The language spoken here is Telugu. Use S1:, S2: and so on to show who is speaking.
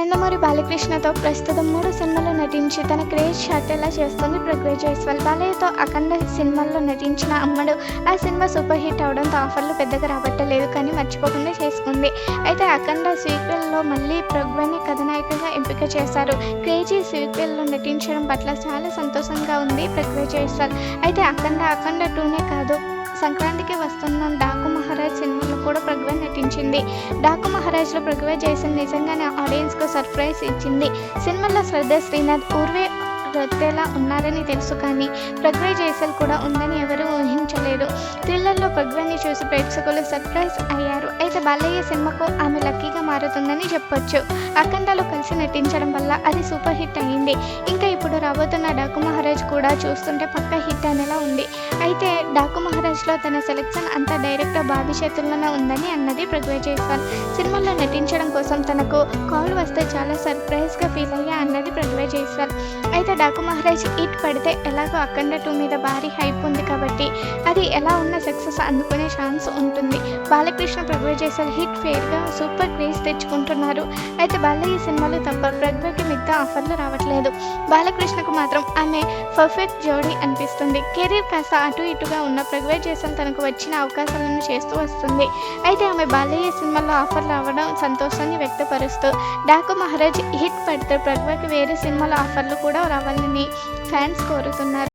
S1: నందమూరి బాలకృష్ణతో ప్రస్తుతం మూడు సినిమాల్లో నటించి తన క్రేజ్ చాటేలా చేస్తుంది ప్రగ్వే జైస్వాల్ బాలయ్యతో అఖండ సినిమాల్లో నటించిన అమ్మడు ఆ సినిమా సూపర్ హిట్ అవడంతో ఆఫర్లు పెద్దగా రాబట్టలేదు కానీ మర్చిపోకుండా చేసుకుంది. అయితే అఖండ సీక్వెల్లో మళ్ళీ ప్రగ్వని కథనాయికగా ఎంపిక చేశారు. క్రేజీ సీక్వెల్లో నటించడం పట్ల చాలా సంతోషంగా ఉంది ప్రగ్వే జైస్వాల్ అయితే అఖండ అఖండ టూనే కాదు. సంక్రాంతికి వస్తున్న డాకు మహారాజ్ సినిమాలో కూడా ప్రగ్వే నటించింది. డాకు మహారాజ్లో ప్రగ్వే జైసన్ నిజంగానే ఆడియన్స్కు సర్ప్రైజ్ ఇచ్చింది. సినిమాలో శ్రద్ధ శ్రీనాథ్ ఊర్వే రొత్తేలా ఉన్నారని తెలుసు కానీ ప్రగ్వే జైసల్ కూడా ఉందని ఎవరూ ఊహించలేదు. థ్రిల్లర్లో ప్రగ్వేని చూసి ప్రేక్షకులు సర్ప్రైజ్ అయ్యారు. అయితే బాలయ్య సినిమాకు ఆమె లక్కీగా మారుతుందని చెప్పొచ్చు. అఖండలో కలిసి నటించడం వల్ల అది సూపర్ హిట్ అయింది. ఇంకా ఇప్పుడు రాబోతున్న డాకు మహారాజ్ కూడా చూస్తుంటే పక్క హిట్ అనేలా ఉంది. అయితే డాకు మహారాజ్లో తన సెలెక్షన్ అంతా డైరెక్టర్ బాబీ చేతుల్లోనే ఉందని అన్నది ప్రగ్వే జైస్వాల్. సినిమాలో నటించడం కోసం తనకు కాల్ వస్తే చాలా సర్ప్రైజ్గా ఫీల్ అయ్యా అన్నది ప్రగ్వే జైస్వాల్. అయితే డాకు మహారాజ్ హిట్ పడితే ఎలాగో అఖండ టూ మీద భారీ హైప్ ఉంది కాబట్టి అది ఎలా ఉన్న సక్సెస్ అందుకునే ఛాన్స్ ఉంటుంది. బాలకృష్ణ ప్రగ్వే జైస్వాల్ హిట్ ఫెయిర్గా సూపర్ క్రేజ్ తెచ్చుకుంటున్నారు. అయితే బాలయ్య సినిమాలు తప్ప ప్రజ్వకి మిగతా ఆఫర్లు రావట్లేదు. బాలకృష్ణకు మాత్రం ఆమె పర్ఫెక్ట్ జోడీ అనిపిస్తుంది. కెరీర్ కాస్త అటు ఇటుగా ఉన్న ప్రగ్వే జేసన్ తనకు వచ్చిన అవకాశాలను చేస్తూ వస్తుంది. అయితే ఆమె బాలయ్య సినిమాలో ఆఫర్ రావడం సంతోషాన్ని వ్యక్తపరుస్తూ డాకు మహారాజ్ హిట్ పడితే ప్రగ్వకి వేరే సినిమాల ఆఫర్లు కూడా రావాలని ఫ్యాన్స్ కోరుతున్నారు.